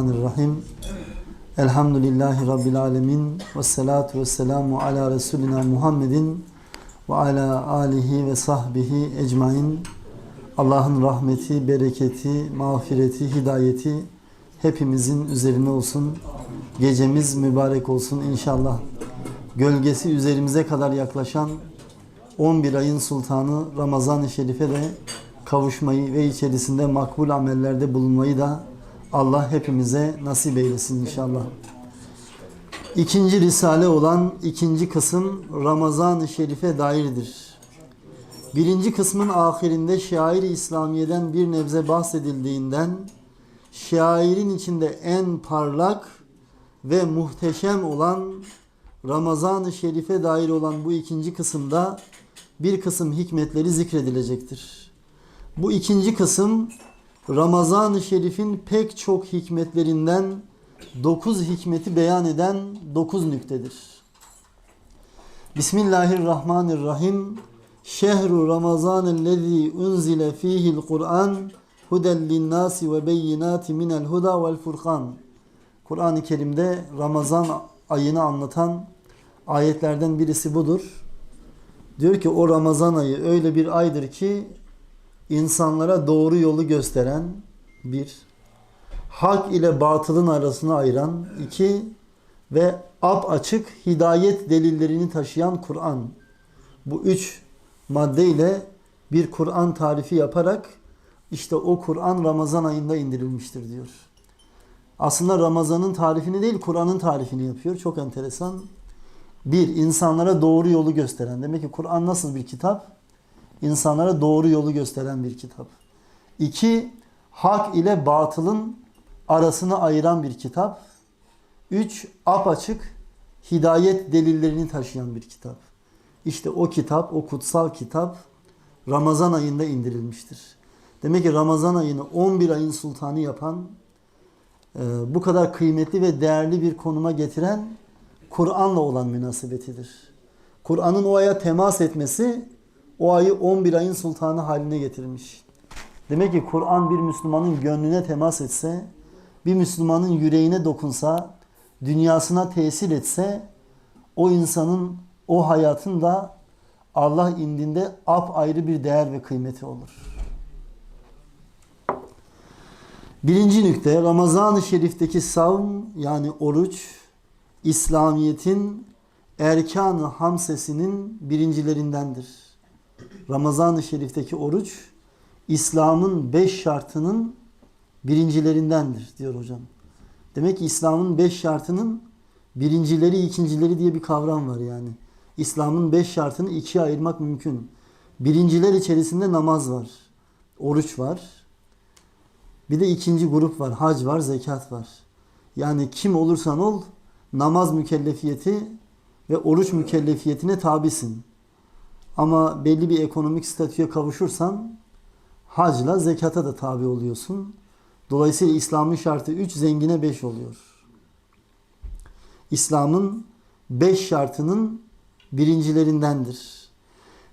Bismillahirrahmanirrahim. Elhamdülillahi Rabbil alemin. Ve salatu ve selamu ala Resulina Muhammedin ve ala alihi ve sahbihi ecmain. Allah'ın rahmeti, bereketi, mağfireti, hidayeti hepimizin üzerine olsun. Gecemiz mübarek olsun inşallah. Gölgesi üzerimize kadar yaklaşan 11 ayın sultanı Ramazan-ı Şerif'e de kavuşmayı ve içerisinde makbul amellerde bulunmayı da Allah hepimize nasip eylesin inşallah. İkinci risale olan ikinci kısım Ramazan-ı Şerif'e dairdir. Birinci kısmın ahirinde şair-i İslamiye'den bir nebze bahsedildiğinden şairin içinde en parlak ve muhteşem olan Ramazan-ı Şerif'e dair olan bu ikinci kısımda bir kısım hikmetleri zikredilecektir. Bu ikinci kısım Ramazan-ı Şerif'in pek çok hikmetlerinden dokuz hikmeti beyan eden dokuz nüktedir. Bismillahirrahmanirrahim. Şehru Ramazanellezî unzile fîhil Kur'an huden linnâsi ve beyinâti minel huda vel furkan. Kur'an-ı Kerim'de Ramazan ayını anlatan ayetlerden birisi budur. Diyor ki o Ramazan ayı öyle bir aydır ki insanlara doğru yolu gösteren bir, hak ile batılın arasını ayıran iki ve ap açık hidayet delillerini taşıyan Kur'an. Bu üç madde ile bir Kur'an tarifi yaparak işte o Kur'an Ramazan ayında indirilmiştir diyor. Aslında Ramazan'ın tarifini değil Kur'an'ın tarifini yapıyor. Çok enteresan. Bir, insanlara doğru yolu gösteren. Demek ki Kur'an nasıl bir kitap? İnsanlara doğru yolu gösteren bir kitap. İki, hak ile batılın arasını ayıran bir kitap. Üç, apaçık hidayet delillerini taşıyan bir kitap. İşte o kitap, o kutsal kitap Ramazan ayında indirilmiştir. Demek ki Ramazan ayını 11 ayın sultanı yapan, bu kadar kıymetli ve değerli bir konuma getiren Kur'an'la olan münasebetidir. Kur'an'ın o aya temas etmesi o ayı 11 ayın sultanı haline getirmiş. Demek ki Kur'an bir Müslümanın gönlüne temas etse, bir Müslümanın yüreğine dokunsa, dünyasına tesir etse, o insanın, o hayatın da Allah indinde ap ayrı bir değer ve kıymeti olur. Birinci nükte Ramazan-ı Şerif'teki savun yani oruç İslamiyet'in erkan-ı hamsesinin birincilerindendir. Ramazan-ı Şerif'teki oruç İslam'ın beş şartının birincilerindendir diyor hocam. Demek ki İslam'ın beş şartının birincileri, ikincileri diye bir kavram var yani. İslam'ın beş şartını ikiye ayırmak mümkün. Birinciler içerisinde namaz var, oruç var. Bir de ikinci grup var, hac var, zekat var. Yani kim olursan ol namaz mükellefiyeti ve oruç mükellefiyetine tabisin. Ama belli bir ekonomik statüye kavuşursan hacla zekata da tabi oluyorsun. Dolayısıyla İslam'ın şartı 3, zengine 5 oluyor. İslam'ın 5 şartının birincilerindendir.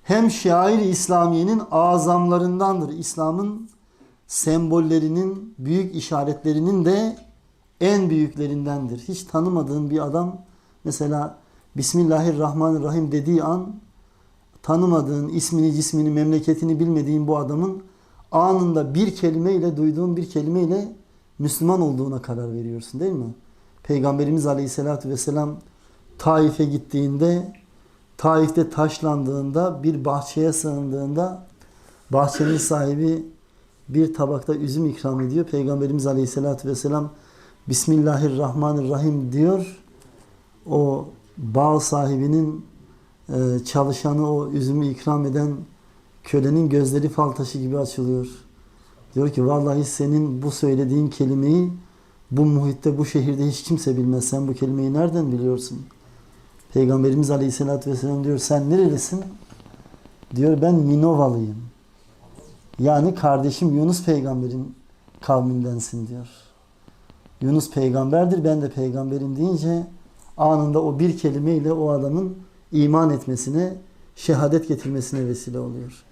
Hem şair İslamiye'nin azamlarındandır. İslam'ın sembollerinin, büyük işaretlerinin de en büyüklerindendir. Hiç tanımadığın bir adam mesela Bismillahirrahmanirrahim dediği an tanımadığın ismini, cismini, memleketini bilmediğin bu adamın anında bir kelimeyle, duyduğun bir kelimeyle Müslüman olduğuna karar veriyorsun değil mi? Peygamberimiz Aleyhisselatü Vesselam Taif'e gittiğinde, Taif'te taşlandığında, bir bahçeye sığındığında bahçenin sahibi bir tabakta üzüm ikram ediyor. Peygamberimiz Aleyhisselatü Vesselam Bismillahirrahmanirrahim diyor. O bağ sahibinin çalışanı o üzümü ikram eden kölenin gözleri fal taşı gibi açılıyor. Diyor ki vallahi senin bu söylediğin kelimeyi bu muhitte, bu şehirde hiç kimse bilmez. Sen bu kelimeyi nereden biliyorsun? Peygamberimiz Aleyhisselatü Vesselam diyor sen nerelisin? Diyor ben Minovalıyım. Yani kardeşim Yunus peygamberin kavmindensin diyor. Yunus peygamberdir ben de peygamberim deyince anında o bir kelimeyle o adamın iman etmesine, şehadet getirmesine vesile oluyor.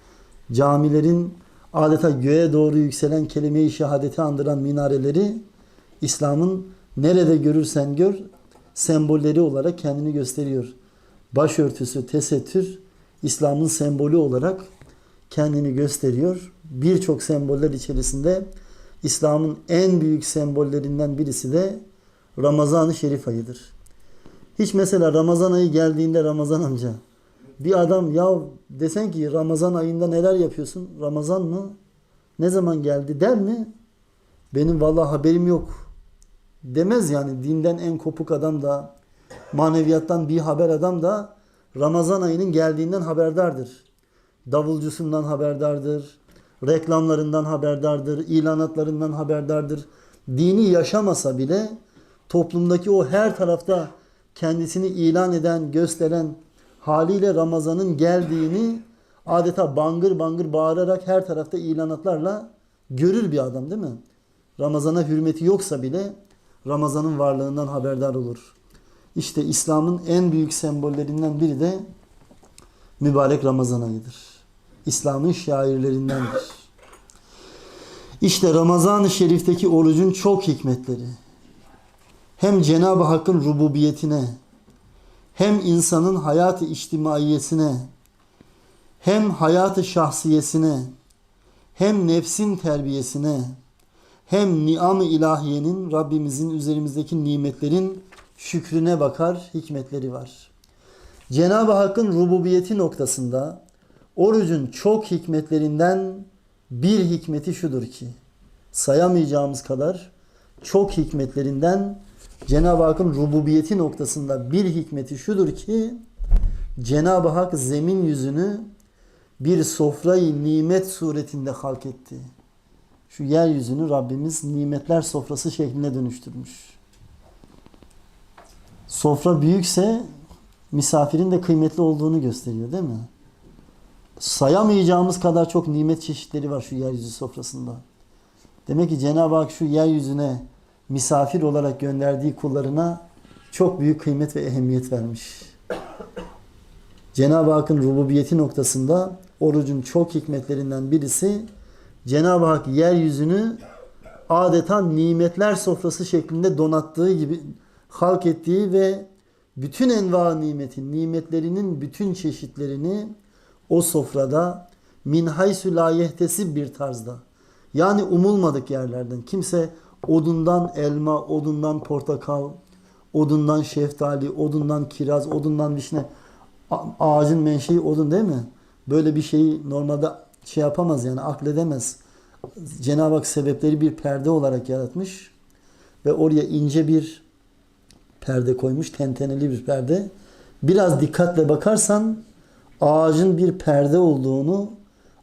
Camilerin adeta göğe doğru yükselen kelime-i şehadeti andıran minareleri İslam'ın nerede görürsen gör sembolleri olarak kendini gösteriyor. Başörtüsü, tesettür İslam'ın sembolü olarak kendini gösteriyor. Birçok semboller içerisinde İslam'ın en büyük sembollerinden birisi de Ramazan-ı Şerif ayıdır. Hiç mesela Ramazan ayı geldiğinde Ramazan amca bir adam ya desen ki Ramazan ayında neler yapıyorsun? Ramazan mı? Ne zaman geldi der mi? Benim vallahi haberim yok. Demez yani dinden en kopuk adam da maneviyattan bir haber adam da Ramazan ayının geldiğinden haberdardır. Davulcusundan haberdardır. Reklamlarından haberdardır. ilanatlarından haberdardır. Dini yaşamasa bile toplumdaki o her tarafta kendisini ilan eden, gösteren haliyle Ramazan'ın geldiğini adeta bangır bangır bağırarak her tarafta ilanatlarla görür bir adam değil mi? Ramazan'a hürmeti yoksa bile Ramazan'ın varlığından haberdar olur. İşte İslam'ın en büyük sembollerinden biri de mübarek Ramazan ayıdır. İslam'ın şairlerindendir. İşte Ramazan-ı Şerif'teki orucun çok hikmetleri. Hem Cenab-ı Hakk'ın rububiyetine, hem insanın hayatı içtimaiyesine, hem hayatı şahsiyesine, hem nefsin terbiyesine, hem niam-ı ilahiyenin Rabbimizin üzerimizdeki nimetlerin şükrüne bakar, hikmetleri var. Cenab-ı Hakk'ın rububiyeti noktasında orucun çok hikmetlerinden bir hikmeti şudur ki sayamayacağımız kadar çok hikmetlerinden Cenab-ı Hakk'ın rububiyeti noktasında bir hikmeti şudur ki Cenab-ı Hak zemin yüzünü bir sofrayı nimet suretinde halk etti. Şu yeryüzünü Rabbimiz nimetler sofrası şekline dönüştürmüş. Sofra büyükse misafirin de kıymetli olduğunu gösteriyor değil mi? Sayamayacağımız kadar çok nimet çeşitleri var şu yeryüzü sofrasında. Demek ki Cenab-ı Hak şu yeryüzüne misafir olarak gönderdiği kullarına çok büyük kıymet ve ehemmiyet vermiş. Cenab-ı Hakk'ın rububiyeti noktasında orucun çok hikmetlerinden birisi Cenab-ı Hak yeryüzünü adeta nimetler sofrası şeklinde donattığı gibi halk ettiği ve bütün enva nimetin, nimetlerinin bütün çeşitlerini o sofrada min haysu la yehtesib bir tarzda yani umulmadık yerlerden kimse odundan elma, odundan portakal, odundan şeftali, odundan kiraz, odundan vişne A- ağacın menşei odun değil mi? Böyle bir şeyi normalde şey yapamaz yani akledemez. Cenab-ı Hak sebepleri bir perde olarak yaratmış ve oraya ince bir perde koymuş, tenteneli bir perde. Biraz dikkatle bakarsan ağacın bir perde olduğunu,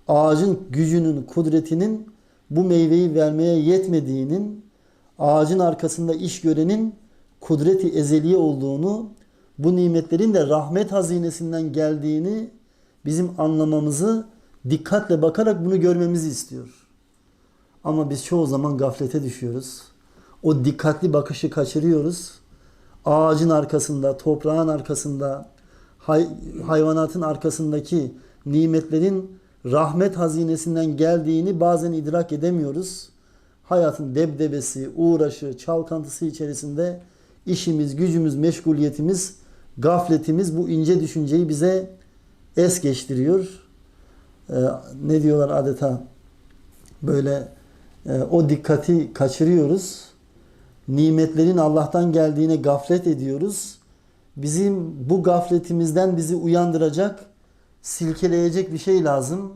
ağacın gücünün, kudretinin bu meyveyi vermeye yetmediğinin, ağacın arkasında iş görenin kudreti ezeliye olduğunu, bu nimetlerin de rahmet hazinesinden geldiğini bizim anlamamızı dikkatle bakarak bunu görmemizi istiyor. Ama biz çoğu zaman gaflete düşüyoruz. O dikkatli bakışı kaçırıyoruz. Ağacın arkasında, toprağın arkasında, hay- hayvanatın arkasındaki nimetlerin rahmet hazinesinden geldiğini bazen idrak edemiyoruz. Hayatın debdebesi, uğraşı, çalkantısı içerisinde işimiz, gücümüz, meşguliyetimiz, gafletimiz bu ince düşünceyi bize es geçtiriyor. Ee, ne diyorlar adeta böyle e, o dikkati kaçırıyoruz. Nimetlerin Allah'tan geldiğine gaflet ediyoruz. Bizim bu gafletimizden bizi uyandıracak, silkeleyecek bir şey lazım.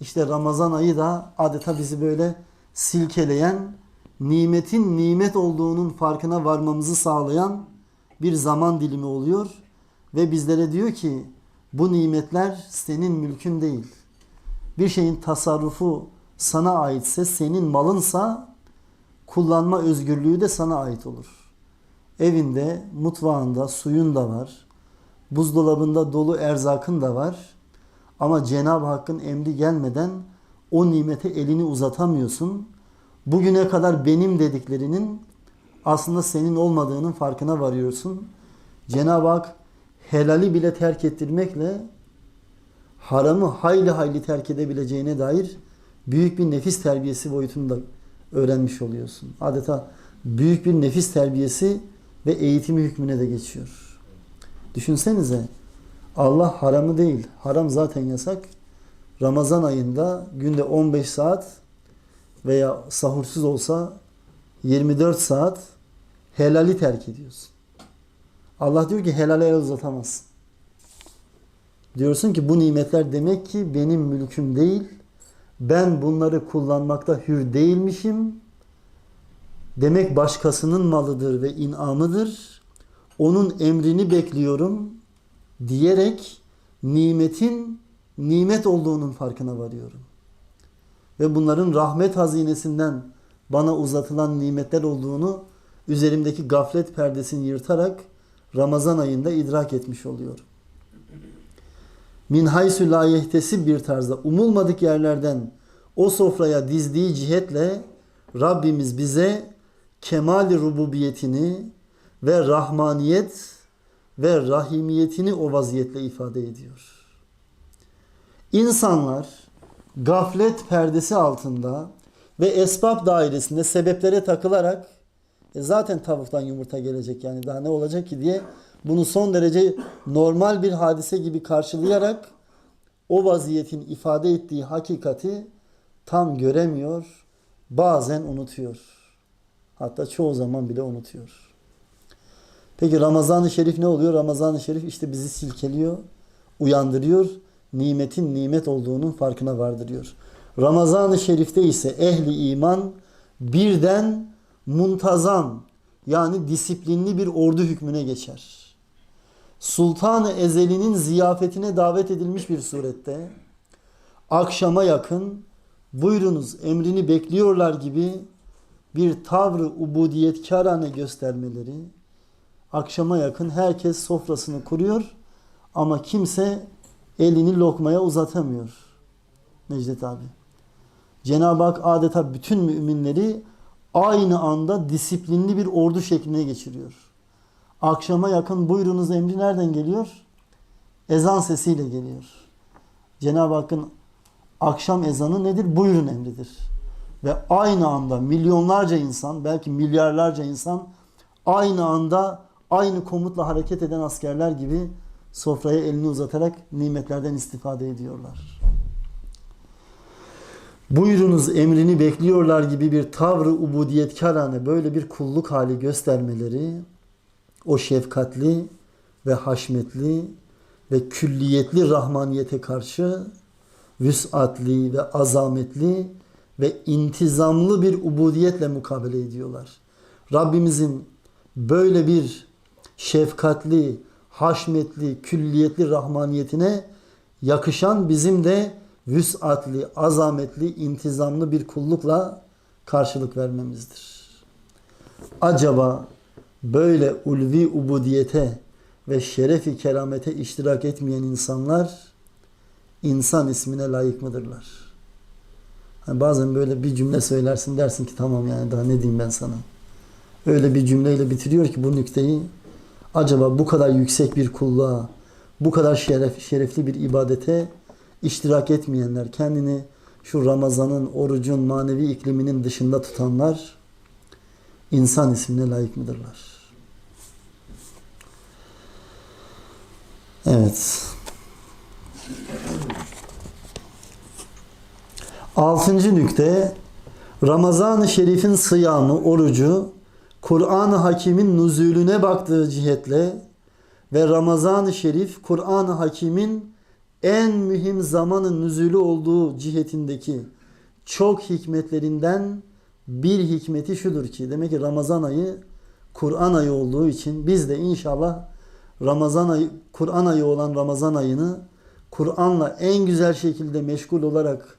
İşte Ramazan ayı da adeta bizi böyle silkeleyen, nimetin nimet olduğunun farkına varmamızı sağlayan bir zaman dilimi oluyor. Ve bizlere diyor ki bu nimetler senin mülkün değil. Bir şeyin tasarrufu sana aitse, senin malınsa kullanma özgürlüğü de sana ait olur. Evinde, mutfağında suyun da var. Buzdolabında dolu erzakın da var. Ama Cenab-ı Hakk'ın emri gelmeden o nimete elini uzatamıyorsun. Bugüne kadar benim dediklerinin aslında senin olmadığının farkına varıyorsun. Cenab-ı Hak helali bile terk ettirmekle haramı hayli hayli terk edebileceğine dair büyük bir nefis terbiyesi boyutunda öğrenmiş oluyorsun. Adeta büyük bir nefis terbiyesi ve eğitimi hükmüne de geçiyor. Düşünsenize Allah haramı değil, haram zaten yasak. Ramazan ayında günde 15 saat veya sahursuz olsa 24 saat helali terk ediyorsun. Allah diyor ki helale el uzatamazsın. Diyorsun ki bu nimetler demek ki benim mülküm değil. Ben bunları kullanmakta hür değilmişim. Demek başkasının malıdır ve inamıdır. Onun emrini bekliyorum diyerek nimetin nimet olduğunun farkına varıyorum. Ve bunların rahmet hazinesinden bana uzatılan nimetler olduğunu üzerimdeki gaflet perdesini yırtarak Ramazan ayında idrak etmiş oluyorum. Min yehtesib bir tarzda umulmadık yerlerden o sofraya dizdiği cihetle Rabbimiz bize kemal rububiyetini ve rahmaniyet ve rahimiyetini o vaziyetle ifade ediyor. İnsanlar gaflet perdesi altında ve esbab dairesinde sebeplere takılarak e zaten tavuktan yumurta gelecek yani daha ne olacak ki diye bunu son derece normal bir hadise gibi karşılayarak o vaziyetin ifade ettiği hakikati tam göremiyor, bazen unutuyor. Hatta çoğu zaman bile unutuyor. Peki Ramazan-ı Şerif ne oluyor? Ramazan-ı Şerif işte bizi silkeliyor, uyandırıyor, nimetin nimet olduğunun farkına vardırıyor. Ramazan-ı Şerif'te ise ehli iman birden muntazam yani disiplinli bir ordu hükmüne geçer. Sultan-ı Ezeli'nin ziyafetine davet edilmiş bir surette akşama yakın buyurunuz emrini bekliyorlar gibi bir tavrı ubudiyetkarane göstermeleri akşama yakın herkes sofrasını kuruyor ama kimse elini lokmaya uzatamıyor. Necdet abi. Cenab-ı Hak adeta bütün müminleri aynı anda disiplinli bir ordu şekline geçiriyor. Akşama yakın buyurunuz emri nereden geliyor? Ezan sesiyle geliyor. Cenab-ı Hakk'ın akşam ezanı nedir? Buyurun emridir. Ve aynı anda milyonlarca insan, belki milyarlarca insan aynı anda aynı komutla hareket eden askerler gibi sofraya elini uzatarak nimetlerden istifade ediyorlar. Buyurunuz emrini bekliyorlar gibi bir tavrı ubudiyetkarane böyle bir kulluk hali göstermeleri o şefkatli ve haşmetli ve külliyetli rahmaniyete karşı vüsatli ve azametli ve intizamlı bir ubudiyetle mukabele ediyorlar. Rabbimizin böyle bir şefkatli, haşmetli, külliyetli rahmaniyetine yakışan bizim de vüsatli, azametli, intizamlı bir kullukla karşılık vermemizdir. Acaba böyle ulvi ubudiyete ve şerefi keramete iştirak etmeyen insanlar insan ismine layık mıdırlar? Hani bazen böyle bir cümle söylersin dersin ki tamam yani daha ne diyeyim ben sana. Öyle bir cümleyle bitiriyor ki bu nükteyi acaba bu kadar yüksek bir kulluğa, bu kadar şeref, şerefli bir ibadete iştirak etmeyenler, kendini şu Ramazan'ın, orucun, manevi ikliminin dışında tutanlar insan ismine layık mıdırlar? Evet. Altıncı nükte Ramazan-ı Şerif'in sıyamı, orucu Kur'an-ı Hakim'in nüzulüne baktığı cihetle ve Ramazan-ı Şerif Kur'an-ı Hakim'in en mühim zamanın nüzulü olduğu cihetindeki çok hikmetlerinden bir hikmeti şudur ki demek ki Ramazan ayı Kur'an ayı olduğu için biz de inşallah Ramazan ayı Kur'an ayı olan Ramazan ayını Kur'an'la en güzel şekilde meşgul olarak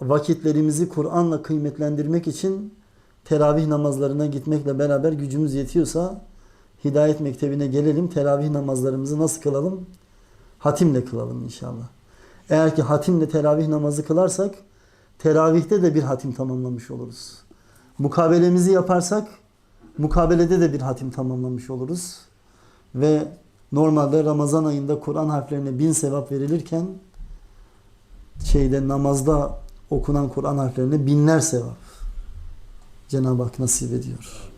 vakitlerimizi Kur'an'la kıymetlendirmek için teravih namazlarına gitmekle beraber gücümüz yetiyorsa hidayet mektebine gelelim. Teravih namazlarımızı nasıl kılalım? Hatimle kılalım inşallah. Eğer ki hatimle teravih namazı kılarsak teravihte de bir hatim tamamlamış oluruz. Mukabelemizi yaparsak mukabelede de bir hatim tamamlamış oluruz. Ve normalde Ramazan ayında Kur'an harflerine bin sevap verilirken şeyde namazda okunan Kur'an harflerine binler sevap Cenab-ı Hak nasip ediyor.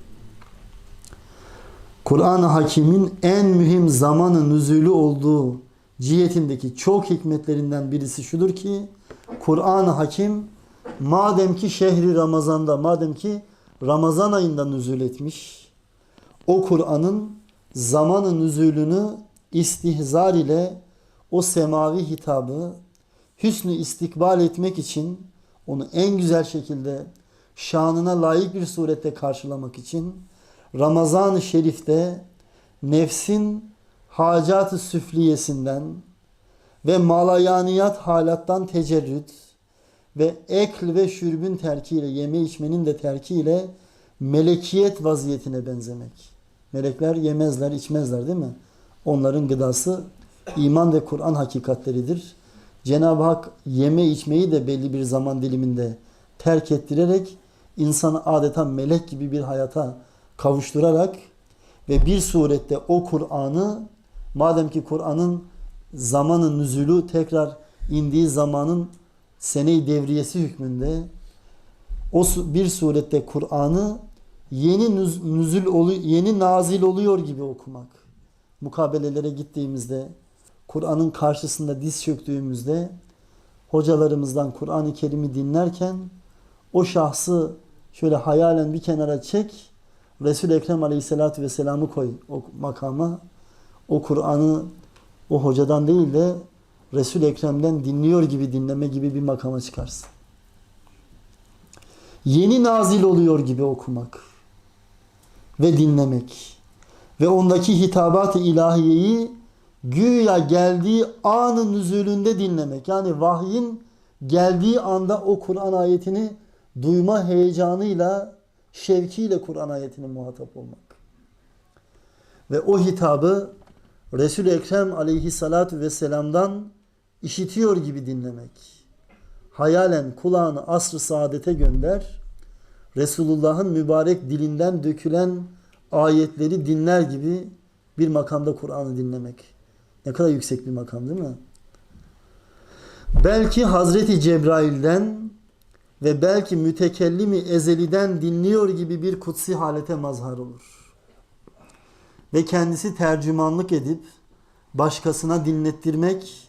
Kur'an-ı Hakim'in en mühim zamanı nüzulü olduğu cihetindeki çok hikmetlerinden birisi şudur ki Kur'an-ı Hakim madem ki şehri Ramazan'da madem ki Ramazan ayında nüzul etmiş o Kur'an'ın zamanı nüzulünü istihzar ile o semavi hitabı hüsnü istikbal etmek için onu en güzel şekilde şanına layık bir surette karşılamak için Ramazan-ı Şerif'te nefsin hacat-ı süfliyesinden ve malayaniyat halattan tecerrüt ve ekl ve şürbün terkiyle yeme içmenin de terkiyle melekiyet vaziyetine benzemek. Melekler yemezler, içmezler değil mi? Onların gıdası iman ve Kur'an hakikatleridir. Cenab-ı Hak yeme içmeyi de belli bir zaman diliminde terk ettirerek insanı adeta melek gibi bir hayata kavuşturarak ve bir surette o Kur'an'ı madem ki Kur'an'ın zamanın nüzulü tekrar indiği zamanın sene-i devriyesi hükmünde o bir surette Kur'an'ı yeni nüz- nüzul olu yeni nazil oluyor gibi okumak. Mukabelelere gittiğimizde Kur'an'ın karşısında diz çöktüğümüzde hocalarımızdan Kur'an-ı Kerim'i dinlerken o şahsı şöyle hayalen bir kenara çek. Resul Ekrem Aleyhisselatü Vesselam'ı koy o makama. O Kur'an'ı o hocadan değil de Resul Ekrem'den dinliyor gibi dinleme gibi bir makama çıkarsın. Yeni nazil oluyor gibi okumak ve dinlemek ve ondaki hitabat-ı ilahiyeyi güya geldiği anın nüzulünde dinlemek. Yani vahyin geldiği anda o Kur'an ayetini duyma heyecanıyla, şevkiyle Kur'an ayetine muhatap olmak. Ve o hitabı Resul-i Ekrem aleyhissalatu vesselam'dan işitiyor gibi dinlemek. Hayalen kulağını asr-ı saadete gönder. Resulullah'ın mübarek dilinden dökülen ayetleri dinler gibi bir makamda Kur'an'ı dinlemek. Ne kadar yüksek bir makam değil mi? Belki Hazreti Cebrail'den ve belki mütekellimi ezeliden dinliyor gibi bir kutsi halete mazhar olur. Ve kendisi tercümanlık edip başkasına dinlettirmek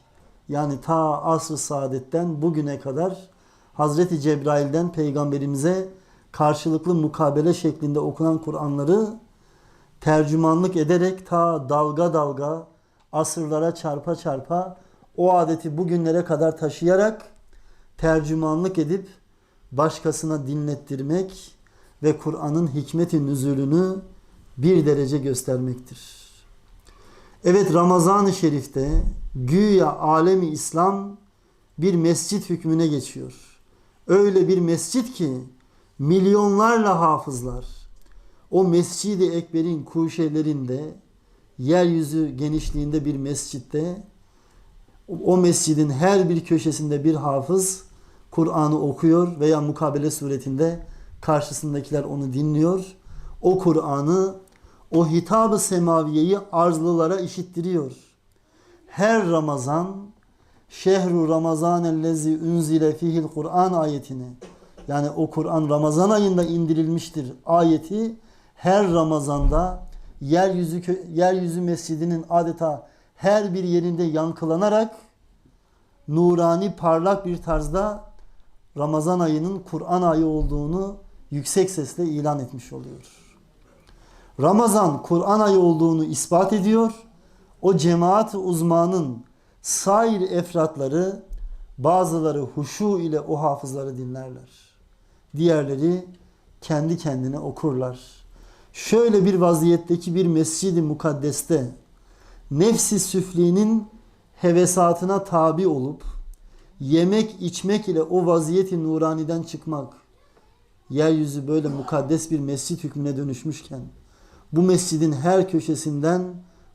yani ta asr-ı saadetten bugüne kadar Hazreti Cebrail'den peygamberimize karşılıklı mukabele şeklinde okunan Kur'anları tercümanlık ederek ta dalga dalga asırlara çarpa çarpa o adeti bugünlere kadar taşıyarak tercümanlık edip başkasına dinlettirmek ve Kur'an'ın hikmeti nüzulünü bir derece göstermektir. Evet Ramazan-ı Şerif'te güya alemi İslam bir mescit hükmüne geçiyor. Öyle bir mescit ki milyonlarla hafızlar o Mescid-i Ekber'in kuşelerinde yeryüzü genişliğinde bir mescitte o mescidin her bir köşesinde bir hafız Kur'an'ı okuyor veya mukabele suretinde karşısındakiler onu dinliyor. O Kur'an'ı o hitabı semaviyeyi arzlılara işittiriyor. Her Ramazan şehru Ramazan ellezi unzile fihil Kur'an ayetini yani o Kur'an Ramazan ayında indirilmiştir ayeti her Ramazanda yeryüzü yeryüzü mescidinin adeta her bir yerinde yankılanarak nurani parlak bir tarzda Ramazan ayının Kur'an ayı olduğunu yüksek sesle ilan etmiş oluyor. Ramazan Kur'an ayı olduğunu ispat ediyor. O cemaat uzmanın sair efratları bazıları huşu ile o hafızları dinlerler. Diğerleri kendi kendine okurlar. Şöyle bir vaziyetteki bir mescidi mukaddeste nefsi süflinin hevesatına tabi olup yemek içmek ile o vaziyeti nuraniden çıkmak yeryüzü böyle mukaddes bir mescit hükmüne dönüşmüşken bu mescidin her köşesinden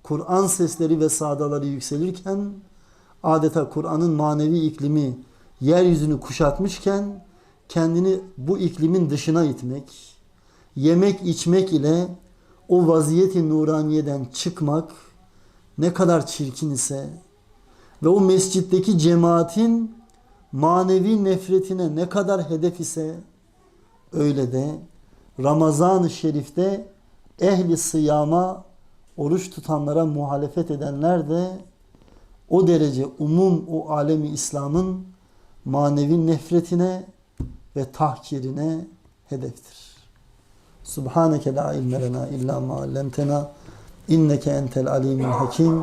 Kur'an sesleri ve sadaları yükselirken adeta Kur'an'ın manevi iklimi yeryüzünü kuşatmışken kendini bu iklimin dışına itmek, yemek içmek ile o vaziyeti nuraniyeden çıkmak ne kadar çirkin ise ve o mescitteki cemaatin manevi nefretine ne kadar hedef ise öyle de Ramazan-ı Şerif'te ehli sıyama oruç tutanlara muhalefet edenler de o derece umum o alemi İslam'ın manevi nefretine ve tahkirine hedeftir. Subhaneke la ilme lena illa ma allamtena inneke entel alimul hakim